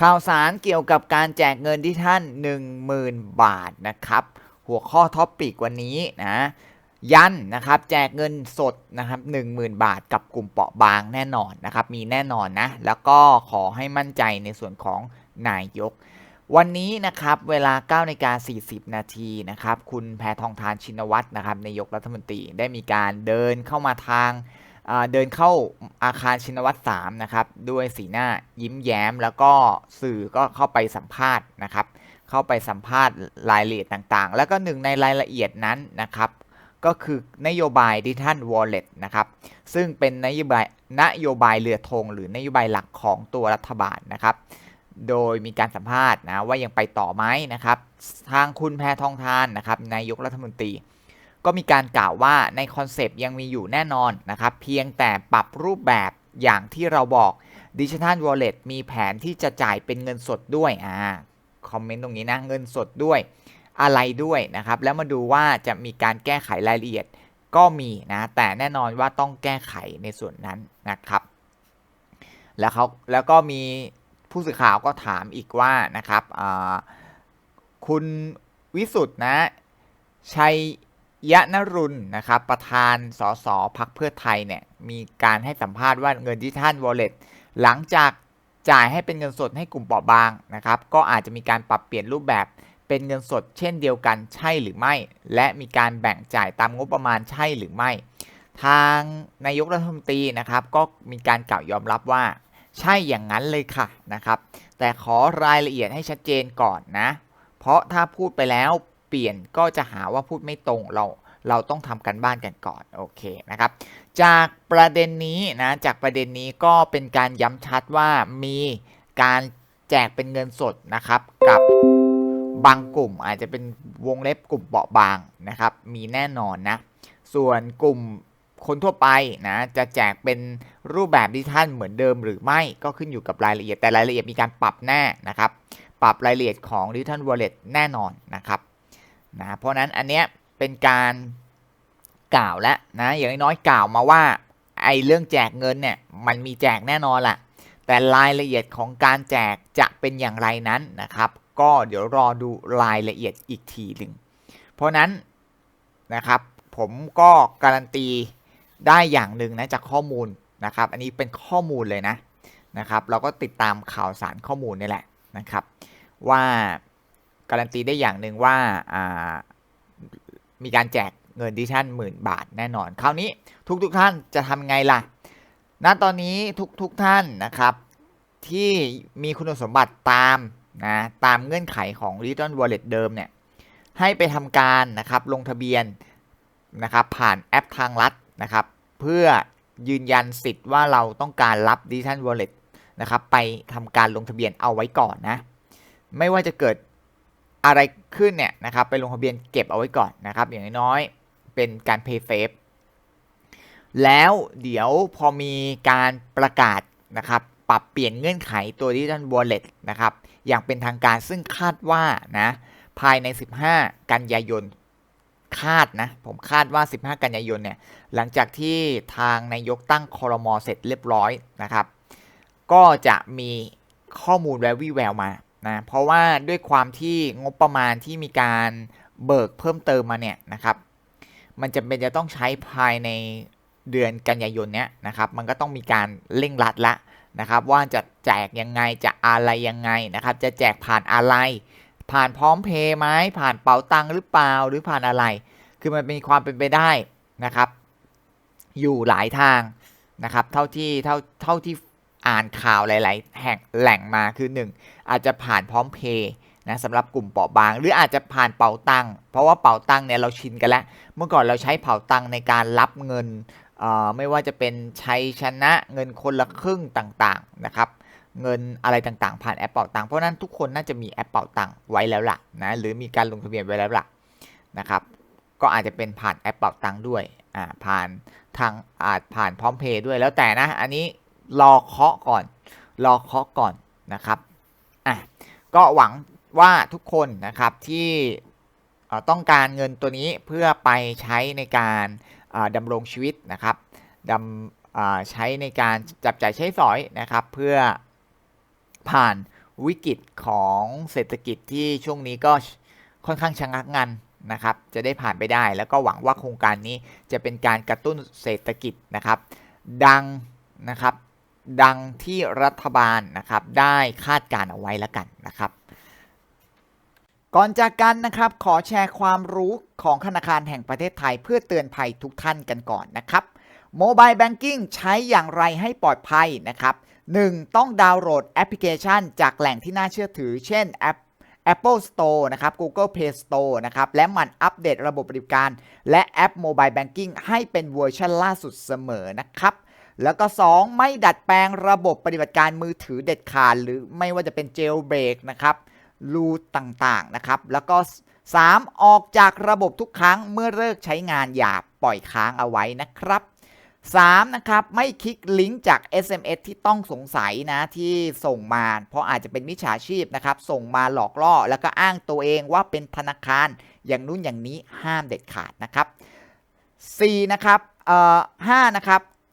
ข่าวสารเกี่ยวกับการแจกเงินที่ท่าน 10,000 บาทนะครับ หัวข้อท็อปปิกวันนี้นะ ยันนะครับแจกเงินสดนะครับ10,000 บาทกับกลุ่มเปราะบางแน่นอนนะครับ มีแน่นอนนะ แล้วก็ขอให้มั่นใจในส่วนของนายก วันนี้นะครับเวลา9นาฬิกา40 นาทีนะครับ คุณแพทองทานชินวัตรนะครับนายกรัฐมนตรีได้มีการเดินเข้ามาทาง เดินเข้าอาคารชินวัตร3นะครับด้วยสีหน้ายิ้มแย้ม แล้วก็สื่อก็เข้าไปสัมภาษณ์นะครับ เข้าไปสัมภาษณ์รายละเอียดต่างๆ แล้วก็หนึ่งในรายละเอียดนั้นนะครับ ก็คือนโยบายดิจิทัล Wallet นะครับซึ่งเป็นนโยบายนโยบายเรือธงหรือนโยบายหลักของตัวรัฐบาลนะครับโดยมีการสัมภาษณ์นะว่ายังไปต่อไหมนะครับ ทางคุณแพทองทานนะครับนายกรัฐมนตรี ก็มีการกล่าวว่าในคอนเซปต์ยังมีอยู่แน่นอนนะครับ เพียงแต่ปรับรูปแบบอย่างที่เราบอกดิจิทัล Wallet มีแผนที่จะจ่ายเป็นเงินสดด้วยอ่าคอมเมนต์ตรงนี้นะเงินสดด้วยอะไรด้วยนะครับ แล้วมาดูว่าจะมีการแก้ไขรายละเอียดก็มีนะ แต่แน่นอนว่าต้องแก้ไขในส่วนนั้นนะครับ แล้วเขาแล้วก็มีผู้สื่อข่าวก็ถามอีกว่านะครับคุณวิสุทธ์นะชัย ยะนรุณนะครับประธานสสพักเพื่อไทยเนี่ยมีการให้สัมภาษณ์ว่าเงินดิจิทัล Wallet หลังจากจ่ายให้เป็นเงินสดให้กลุ่มเปราะบางนะครับก็อาจจะมีการปรับเปลี่ยนรูปแบบเป็นเงินสดเช่นเดียวกันใช่หรือไม่ และมีการแบ่งจ่ายตามงบประมาณใช่หรือไม่ ทางนายกรัฐมนตรีนะครับ ก็มีการกล่าวยอมรับว่า ใช่อย่างนั้นเลยค่ะนะครับ แต่ขอรายละเอียดให้ชัดเจนก่อนนะ เพราะถ้าพูดไปแล้ว ลี่ยนก็จะหาว่าพูดไม่ตรงเราเราต้องทำกันบ้านกันก่อนโอเคนะครับ จากประเด็นนี้นะจากประเด็นนี้ก็เป็นการย้ำชัดว่ามีการแจกเป็นเงินสดนะครับกับบางกลุ่มอาจจะเป็นวงเล็บกลุ่มเบาะบางนะครับ มีแน่นอนนะ ส่วนกลุ่มคนทั่วไปนะจะแจกเป็นรูปแบบดิจิทัลเหมือนเดิมหรือไม่ก็ขึ้นอยู่กับรายละเอียดแต่รายละเอียดมีการปรับแน่นะครับ ปรับรายละเอียดของดิจิทัลวอลเล็ตแน่นอนนะครับ นะเพราะนั้นอันเนี้ยเป็นการกล่าวแล้วนะอย่างน้อยกล่าวมาว่าไอ้เรื่องแจกเงินเนี่ยมันมีแจกแน่นอนแหละแต่รายละเอียดของการแจกจะเป็นอย่างไรนั้นนะครับ ก็เดี๋ยวรอดูรายละเอียดอีกทีหนึ่งเพราะนั้นนะครับผมก็การันตีได้อย่างหนึ่งนะจากข้อมูลนะครับ อันนี้เป็นข้อมูลเลยนะนะครับ เราก็ติดตามข่าวสารข้อมูลนี่แหละนะครับ ว่า การันตีได้อย่างหนึ่งว่าามีการแจกเงินดิจิทัลหมื่นบาทแน่นอน คราวนี้ทุกๆทท่านจะทำไงล่ะ ณ ตอนนี้ทุกๆทท่านนะครับ ที่มีคุณสมบัติตามนะตามเงื่อนไขของ Digital Wallet เดิมเนี่ย ให้ไปทำการนะครับลงทะเบียนนะครับผ่านแอปทางลัดนะครับ เพื่อยืนยันสิทธิ์ว่าเราต้องการรับ Digital Wallet นะครับไปทำการลงทะเบียนเอาไว้ก่อนนะ ไม่ว่าจะเกิด อะไรขึ้นเนี่ยนะครับไปลงทะเบียนเก็บเอาไว้ก่อนนะครับ อย่างน้อยๆเป็นการ pay safe แล้วเดี๋ยวพอมีการประกาศนะครับปรับเปลี่ยนเงื่อนไขตัว Digital Wallet นะครับอย่างเป็นทางการซึ่งคาดว่านะภายใน 15 กันยายนคาดนะผมคาดว่า 15 กันยายนเนี่ยหลังจากที่ทางนายกตั้งคอรมอเสร็จเรียบร้อยนะครับ ก็จะมีข้อมูลแวววิแววมา นะเพราะว่าด้วยความที่งบประมาณที่มีการเบิกเพิ่มเติมมาเนี่ยนะครับมันจะเป็นจะต้องใช้ภายในเดือนกันยายนเนี้ยนะครับมันก็ต้องมีการเร่งรัดละนะครับว่าจะแจกยังไงจะอะไรยังไงนะครับจะแจกผ่านอะไร ผ่านพร้อมเพย์ไหมผ่านเป๋าตังหรือเปล่าหรือผ่านอะไร คือมันมีความเป็นไปได้นะครับ อยู่หลายทางนะครับเท่าที่เท่าเท่าที่ อ่านข่าวหลาย ๆ แห่งแหล่งมาคือ 1 อาจจะผ่านพร้อมเพย์นะสำหรับกลุ่มเปราะบาง หรืออาจจะผ่านเป๋าตังเพราะว่าเป๋าตังเนี่ยเราชินกันแล้ว เมื่อก่อนเราใช้เป๋าตังในการรับเงินไม่ว่าจะเป็นชัยชนะเงินคนละครึ่งต่าง ๆ นะครับเงินอะไรต่างๆ ผ่านแอปเป่าตังเพราะนั้นทุกคนน่าจะมีแอปเป่าตังไว้แล้วล่ะนะหรือมีการลงทะเบียนไว้แล้วล่ะนะครับก็อาจจะเป็นผ่านแอปเป่าตังด้วยอ่าผ่านทางอาจผ่านพร้อมเพย์ด้วยแล้วแต่นะอันนี้ รอเคาะก่อน รอเคาะก่อนนะครับอะก็หวังว่าทุกคนนะครับที่ต้องการเงินตัวนี้เพื่อไปใช้ในการดำรงชีวิตนะครับดำใช้ในการจับจ่ายใช้สอยนะครับ เพื่อผ่านวิกฤตของเศรษฐกิจที่ช่วงนี้ก็ค่อนข้างชะงักงันนะครับ จะได้ผ่านไปได้ แล้วก็หวังว่าโครงการนี้จะเป็นการกระตุ้นเศรษฐกิจนะครับ ดังนะครับ ดังที่รัฐบาลนะครับได้คาดการณ์เอาไว้แล้วกันนะครับ ก่อนจากกันนะครับขอแชร์ความรู้ของธนาคารแห่งประเทศไทยเพื่อเตือนภัยทุกท่านกันก่อนนะครับโมบายแบงกิ้งใช้อย่างไรให้ปลอดภัยนะครับ 1. ต้องดาวน์โหลดแอปพลิเคชัน จากแหล่งที่น่าเชื่อถือ เช่นแอป Apple Store นะครับ Google Play Store นะครับ และหมันอัปเดตระบบบบริการ และแอป Mobile Banking ให้เป็นเวอร์ชันล่าสุดเสมอนะครับ แล้วก็ 2. ไม่ดัดแปลงระบบปฏิบัติการมือถือเด็ดขาดหรือไม่ว่าจะเป็น jailbreak นะครับรูต่างๆนะครับ แล้วก็ 3. ออกจากระบบทุกครั้งเมื่อเลิกใช้งานอย่าปล่อยค้างเอาไว้นะครับ 3. นะครับไม่คลิกลิงก์จาก SMS ที่ต้องสงสัยนะที่ส่งมา เพราะอาจจะเป็นมิจฉาชีพนะครับ ส่งมาหลอกล่อ แล้วก็อ้างตัวเองว่าเป็นธนาคารอย่างนู้นอย่างนี้ห้ามเด็ดขาดนะครับ 4. นะครับเอ่อ5นะครับ